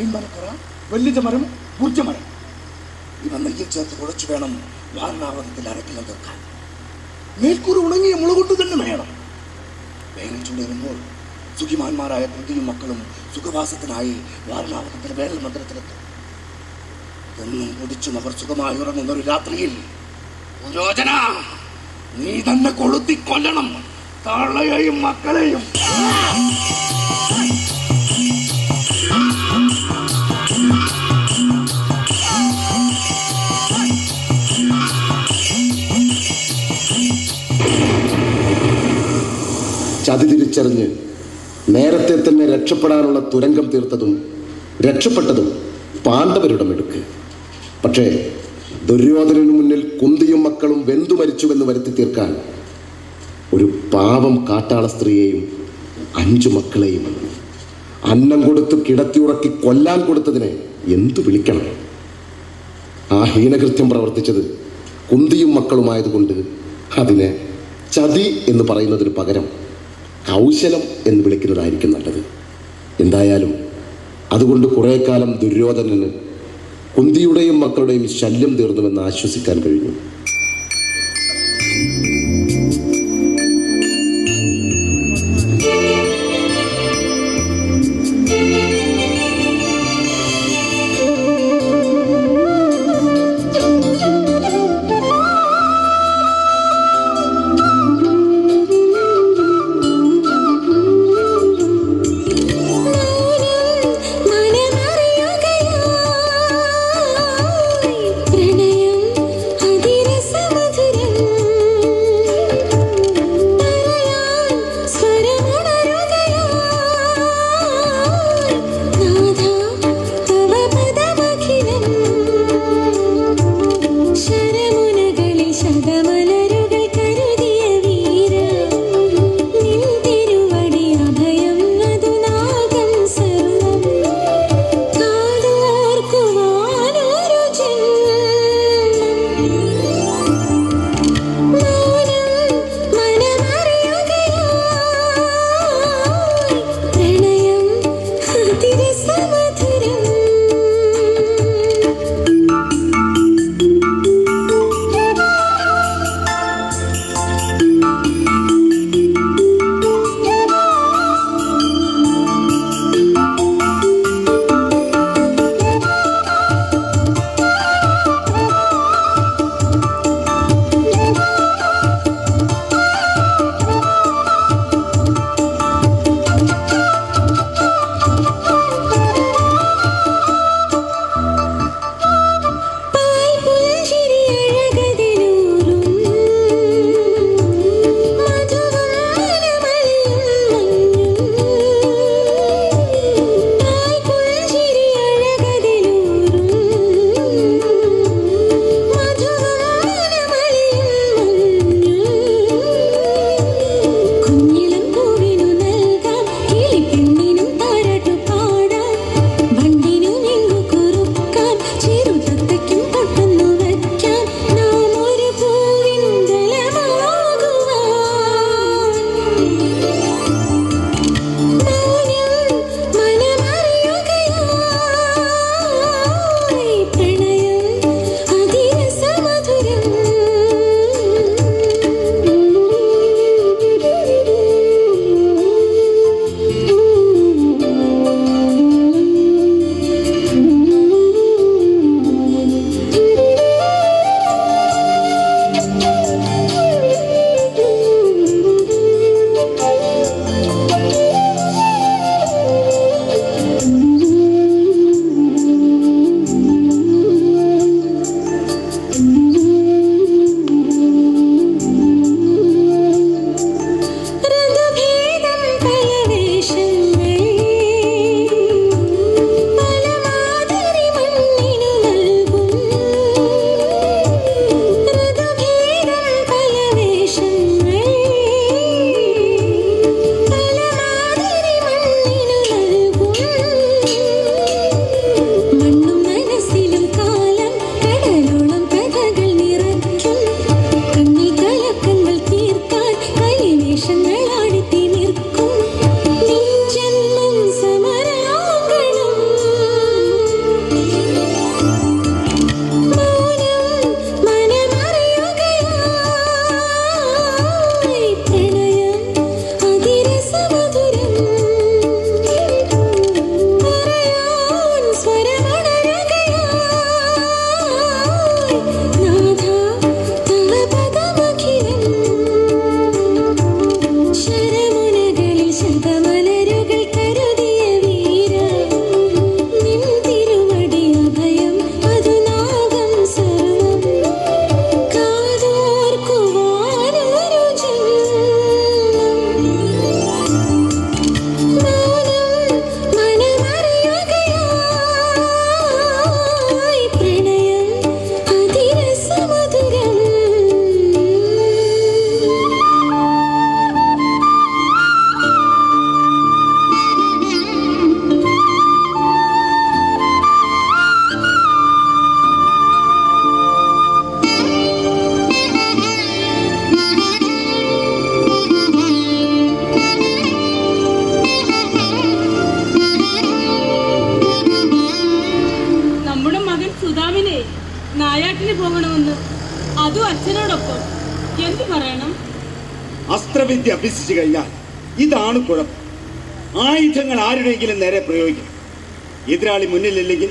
പൈൻമരക്കറ വെല്ലിജമരം മരം ഇവ നെയ്യിൽ ചേർത്ത് കുഴച്ചു വേണം വാരണാവതത്തിൽ അരക്കിലം തീർക്കാൻ മേൽക്കൂർ ഉണങ്ങിയ മുളകൊട്ട് തന്നെ വേണം. വേനൽ ചൂടേറുമ്പോൾ സുഖിമാന്മാരായ പ്രതിയും മക്കളും സുഖവാസത്തിനായി വാരണാവതത്തിൽ വേനൽ മന്ദിരത്തിലെത്തും. എന്നും കുടിച്ചും അവർ സുഖമായി ഉറങ്ങുന്ന ഒരു രാത്രിയിൽ പുരോചന നീ തന്നെ കൊളുത്തി കൊല്ലണം. തള്ളയെയും മക്കളെയും. ചതി തിരിച്ചറിഞ്ഞ് നേരത്തെ തന്നെ രക്ഷപ്പെടാനുള്ള തുരങ്കം തീർത്തതും രക്ഷപ്പെട്ടതും പാണ്ഡവരുടെ മിടുക്ക്. പക്ഷേ ദുര്യോധനു മുന്നിൽ കുന്തിയും മക്കളും വെന്തു മരിച്ചുവെന്ന് വരുത്തി തീർക്കാൻ ഒരു പാവം കാട്ടാള സ്ത്രീയെയും അഞ്ചു മക്കളെയും അന്നം കൊടുത്ത് കിടത്തിയുറക്കി കൊല്ലാൻ കൊടുത്തതിനെ എന്തു വിളിക്കണം? ആ ഹീനകൃത്യം പ്രവർത്തിച്ചത് കുന്തിയും മക്കളുമായതുകൊണ്ട് അതിനെ ചതി എന്ന് പറയുന്നതിന് പകരം കൗശലം എന്ന് വിളിക്കുന്നതായിരിക്കും നല്ലത്. എന്തായാലും അതുകൊണ്ട് കുറേ കാലം ദുര്യോധനന് കുന്തിയുടെയും മക്കളുടെയും ശല്യം തീർന്നുവെന്ന് ആശ്വസിക്കാൻ കഴിഞ്ഞു. അസ്ത്രവിദ്യ അഭ്യസിച്ചു കഴിഞ്ഞാൽ ഇതാണ് കുഴപ്പം. ആയുധങ്ങൾ ആരുടെയെങ്കിലും നേരെ പ്രയോഗിക്കും എതിരാളി മുന്നിലില്ലെങ്കിൽ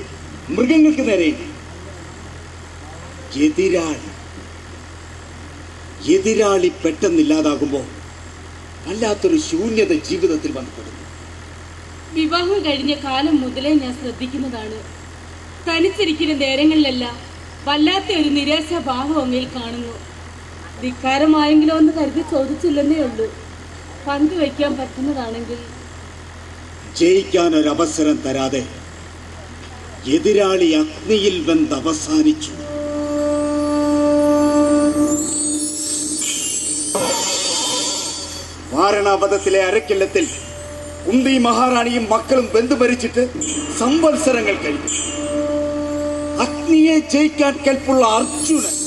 മൃഗങ്ങൾക്ക് നേരെ എതിരാളി. എതിരാളി പെട്ടെന്നില്ലാതാകുമ്പോൾ വല്ലാത്തൊരു ശൂന്യത ജീവിതത്തിൽ വന്നപ്പെടുന്നു വിവാഹം കഴിഞ്ഞ കാലം മുതലേ ഞാൻ ശ്രദ്ധിക്കുന്നതാണ്. തനിച്ചിരിക്കുന്ന നേരങ്ങളിലെല്ലാം വല്ലാത്ത ഒരു നിരാശാഭാവം അങ്ങയിൽ കാണുന്നു. ധിക്കാരമായെങ്കിലോ എന്ന് കരുതി ചോദിച്ചില്ലെന്നേ ഉള്ളൂ. പങ്കുവെക്കാൻ പറ്റുന്നതാണെങ്കിൽ. ജയിക്കാൻ ഒരു അവസരം തരാതെ എതിരാളി അഗ്നിയിൽ വെന്ത് അവസാനിച്ചു. വാരണാപഥത്തിലെ അരക്കില്ലത്തിൽ കുന്തി മഹാറാണിയും മക്കളും ബന്ധു മരിച്ചിട്ട് സംവത്സരങ്ങൾ കഴിഞ്ഞു. അഗ്നിയെ ജയിക്കാൻ കൽപ്പുള്ള അർജുനൻ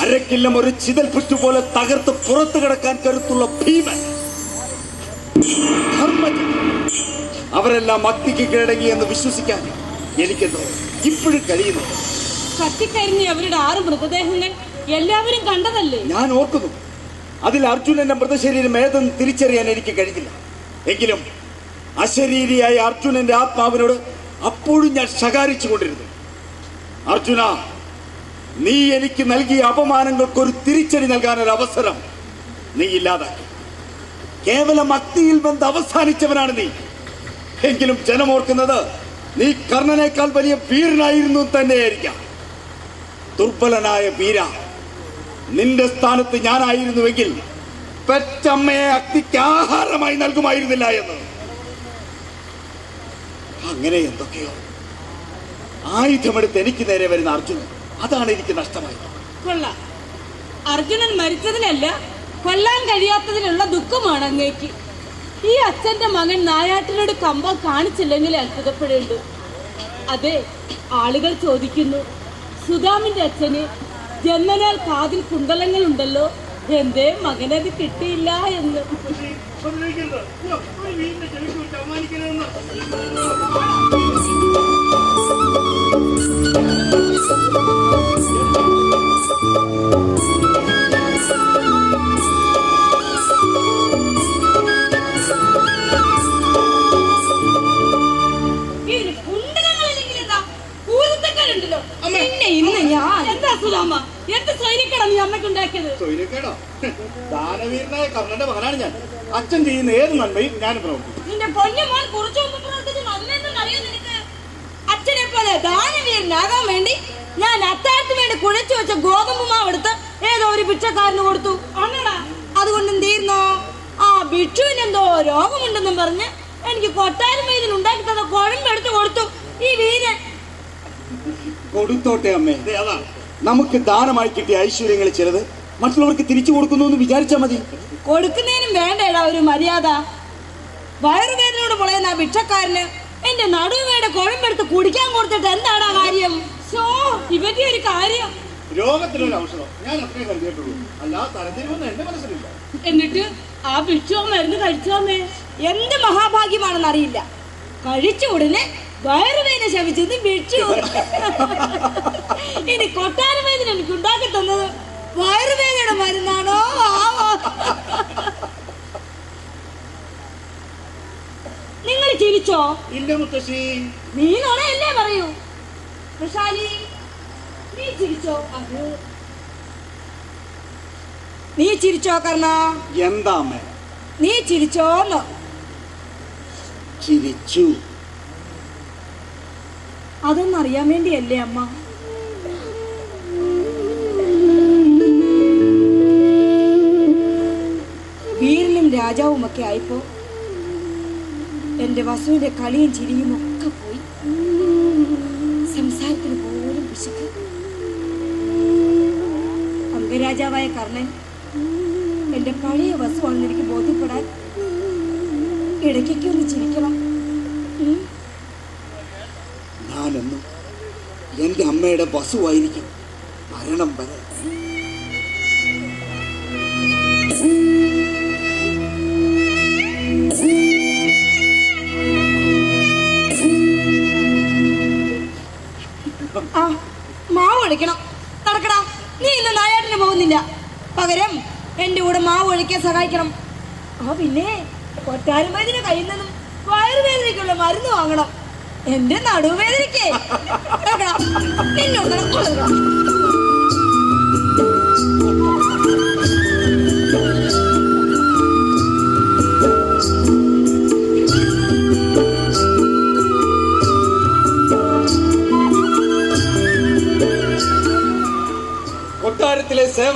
അരക്കില്ലം ഒരു ചിതൽ പോലെ തകർത്ത് പുറത്തു കിടക്കാൻ കരുത്തുള്ള ഭീമൻ. അവരെല്ലാം അഗ്നിക്ക് കീഴടങ്ങി എന്ന് വിശ്വസിക്കാൻ എനിക്കെന്തോ ഇപ്പോഴും കഴിയുന്നു. കത്തിക്കരിഞ്ഞ അവരുടെ ആറ് മൃതദേഹങ്ങൾ എല്ലാവരും കണ്ടതല്ലേ? ഞാൻ ഓർക്കുന്നു. അതിൽ അർജുനന്റെ മൃതശരീരം ഏതെന്ന് തിരിച്ചറിയാൻ എനിക്ക് കഴിഞ്ഞില്ല. എങ്കിലും അശരീരിയായ അർജുനന്റെ ആത്മാവിനോട് അപ്പോഴും ഞാൻ ശകാരിച്ചു കൊണ്ടിരുന്നു അർജുന നീ എനിക്ക് നൽകിയ അപമാനങ്ങൾക്ക് ഒരു തിരിച്ചടി നൽകാൻ ഒരു അവസരം നീ ഇല്ലാതാക്കി. കേവലം അഗ്നിയിൽ ബന്ധം അവസാനിച്ചവനാണ് നീ. എങ്കിലും ജനമോർക്കുന്നത് നീ കർണനേക്കാൾ വലിയ വീരനായിരുന്നു തന്നെയായിരിക്കാം. ദുർബലനായ വീര നിന്റെ സ്ഥാനത്ത് ഞാനായിരുന്നുവെങ്കിൽ പെറ്റമ്മയെ അഗ്നിക്ക് ആഹാരമായി നൽകുമായിരുന്നില്ല എന്ന്. അങ്ങനെ എന്തൊക്കെയോ ആയുധമെടുത്ത് എനിക്ക് നേരെ വരുന്ന അർജുനൻ അതാണ് എനിക്ക് നഷ്ടമായത് കൊള്ളാം അർജുനൻ മരിച്ചതിലല്ല കൊല്ലാൻ കഴിയാത്തതിലുള്ള ദുഃഖമാണ് അങ്ങേക്ക് ഈ അച്ഛന്റെ മകൻ നായാട്ടിനോട് കമ്പം കാണിച്ചില്ലെങ്കിൽ അത്ഭുതപ്പെടേണ്ടു അതെ ആളുകൾ ചോദിക്കുന്നു സുധാമിന്റെ അച്ഛന് ജന്മനാൽ കാതിൽ കുണ്ടലങ്ങൾ ഉണ്ടല്ലോ എന്തേ മകനത് കിട്ടിയില്ല എന്ന് ഒരു വീടിന്റെ എന്താ? കൂരത്തക്കാരുണ്ടല്ലോ. ദാനവീരനായ കർണന്റെ മകനാണ് ഞാൻ. അച്ഛൻ ചെയ്യുന്ന ഏത് നന്മയും ഞാൻ പ്രവർത്തിക്കും. നിന്റെ പൊന്നുമോൻ കുറച്ചു മുമ്പ് പ്രവർത്തിച്ച് നല്ലെന്നറിയോ നിനക്ക്. അച്ഛനെ പോലെ ദാനവീരനാകാൻ വേണ്ടി ഞാൻ അത്താഴത്തിന് വേണ്ടി കുഴച്ചു വെച്ച ഗോതമ്പ് മാവ് എടുത്ത് ഏതോ ഒരു ഭിക്ഷക്കാരന് കൊടുത്തു. അതുകൊണ്ട് എന്ത് ചെയ്യുന്നു? ആ ഭിക്ഷുവിന് എന്തോ രോഗമുണ്ടെന്നും പറഞ്ഞ് എനിക്ക് കൊട്ടാരം ഇതിന് ഉണ്ടാക്കി തന്ന കുഴമ്പെടുത്ത് കൊടുത്തു. ഈ വീരൻ. കൊടുത്തോട്ടെ അമ്മേ. നമുക്ക് ദാനമായി കിട്ടിയ ഐശ്വര്യങ്ങൾ ചിലത് മറ്റുള്ളവർക്ക് തിരിച്ചു കൊടുക്കുന്നു എന്ന് വിചാരിച്ചാൽ മതി. കൊടുക്കുന്നതിനും വേണ്ടേടാ ഒരു മര്യാദ. വയറുവേദനയോട് പൊളയുന്ന ആ ഭിക്ഷക്കാരന് എന്റെ നടുവേടെ കുഴമ്പെടുത്ത് കുടിക്കാൻ ഇവന്റെ ഒരു കാര്യം. രോഗത്തിനൊരു ഔഷധം. ഞാൻ അത്രേ കരുതിയിട്ടുള്ളൂ. അല്ലാതെ തരത്തിരുവെന്ന് എന്റെ മനസ്സിലില്ല. എന്നിട്ട് ആ ഭിക്ഷോ മരുന്ന് കഴിച്ചോമേ എന്ത് മഹാഭാഗ്യമാണെന്ന് അറിയില്ല. കഴിച്ച ഉടനെ വയറുവേദന ശമിച്ചത് ഭിക്ഷു ഇനി കൊട്ടാരവേദന എനിക്ക് ഉണ്ടാക്കി തന്നത് വയറുവേദനയുടെ മരുന്നാണോ? ആവോ നിങ്ങൾ ചിരിച്ചോ? ഇല്ല മുത്തശ്ശി. നീ നുണയല്ലേ പറയൂ. വൃഷാലി നീ ചിരിച്ചോ അത് നീ ചിരിച്ചോ കർണ? എന്താ നീ ചിരിച്ചോന്ന്. ചിരിച്ചു. അതൊന്നും അറിയാൻ വേണ്ടിയല്ലേ അമ്മ? വീരനും രാജാവും ഒക്കെ ആയപ്പോ എന്റെ വസുവിന്റെ കളിയും ചിരിയും ഒക്കെ പോയി. സംസാരത്തിന് പോലും പിശുക്ക്. അംഗരാജാവായ കർണൻ എന്റെ പഴയ വസ്തുവാണെന്ന് എനിക്ക് ബോധ്യപ്പെടാൻ ഇടയ്ക്കൊക്കെ ഒന്ന് ചിരിക്കണം. ഞാനെന്നും എന്റെ അമ്മയുടെ വസുവായിരിക്കും മരണം വരെ. ആ മാവ് ഒളിക്കണം നടക്കടാ. നീ ഇന്ന് നായാട്ടിന് പോകുന്നില്ല. പകരം എന്റെ കൂടെ മാവ് ഒഴിക്കാൻ സഹായിക്കണം. ആ പിന്നെ കൊട്ടാരമേതിന്റെ കയ്യിൽ നിന്നും വയറുവേദനയ്ക്കുള്ള മരുന്ന് വാങ്ങണം. എന്റെ നടുവേദനയ്ക്ക്. നിന്നോട്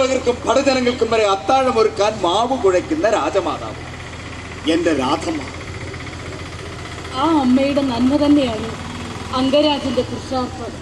നടക്കണം. കൊട്ടാരത്തിലെ വരെ അത്താഴം ഒരുക്കാൻ മാവ് കുഴയ്ക്കുന്ന രാജമാതാവ് എന്റെ രാധമ്മ ആ അമ്മയുടെ നന്മ തന്നെയാണ് അംഗരാജന്റെ പുരുഷാർത്ഥം